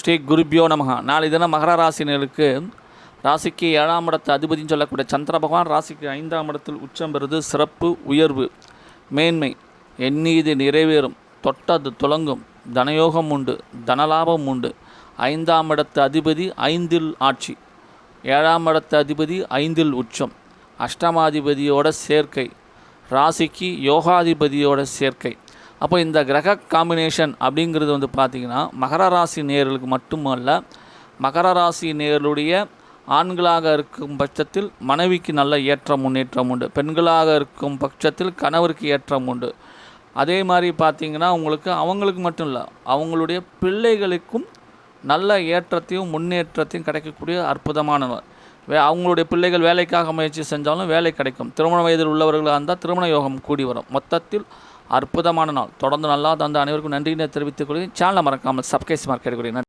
ஸ்ரீ குருபியோ நமகா நாளை தினம் மகர ராசினருக்கு ராசிக்கு ஏழாம் இடத்து அதிபதினு சொல்லக்கூடிய சந்திர பகவான் ராசிக்கு ஐந்தாம் இடத்தில் உச்சம் பெறுது. சிறப்பு உயர்வு மேன்மை எண்ணீது நிறைவேறும். தொட்டது துலங்கும் தனயோகம் உண்டு தனலாபம் உண்டு. ஐந்தாம் இடத்து அதிபதி ஐந்தில் ஆட்சி. ஏழாம் இடத்து அதிபதி ஐந்தில் உச்சம். அஷ்டமாதிபதியோட சேர்க்கை. ராசிக்கு யோகாதிபதியோட சேர்க்கை. அப்போ இந்த கிரக காம்பினேஷன் அப்படிங்கிறது வந்து பார்த்திங்கன்னா மகர ராசி நேர்களுக்கு மட்டுமல்ல மகர ராசி நேர்களுடைய ஆண்களாக இருக்கும் பட்சத்தில் மனைவிக்கு நல்ல ஏற்றம் முன்னேற்றம் உண்டு. பெண்களாக இருக்கும் பட்சத்தில் கணவருக்கு ஏற்றம் உண்டு. அதே மாதிரி பார்த்திங்கன்னா உங்களுக்கு அவங்களுக்கு மட்டும் இல்லை அவங்களுடைய பிள்ளைகளுக்கும் நல்ல ஏற்றத்தையும் முன்னேற்றத்தையும் கிடைக்கக்கூடிய அற்புதமானவர். வே அவங்களுடைய பிள்ளைகள் வேலைக்காக முயற்சி செஞ்சாலும் வேலை கிடைக்கும். திருமண வயதில் உள்ளவர்களாக இருந்தால் திருமண யோகம் கூடி வரும். மொத்தத்தில் அற்புதமான நாள். தொடர்ந்து நல்லா தந்த அனைவருக்கும் நன்றியினை தெரிவித்துக் கொள்கிறேன். சேனலை மறக்காமல் சப்ஸ்கிரைப் மார்க்கெட் நன்றி.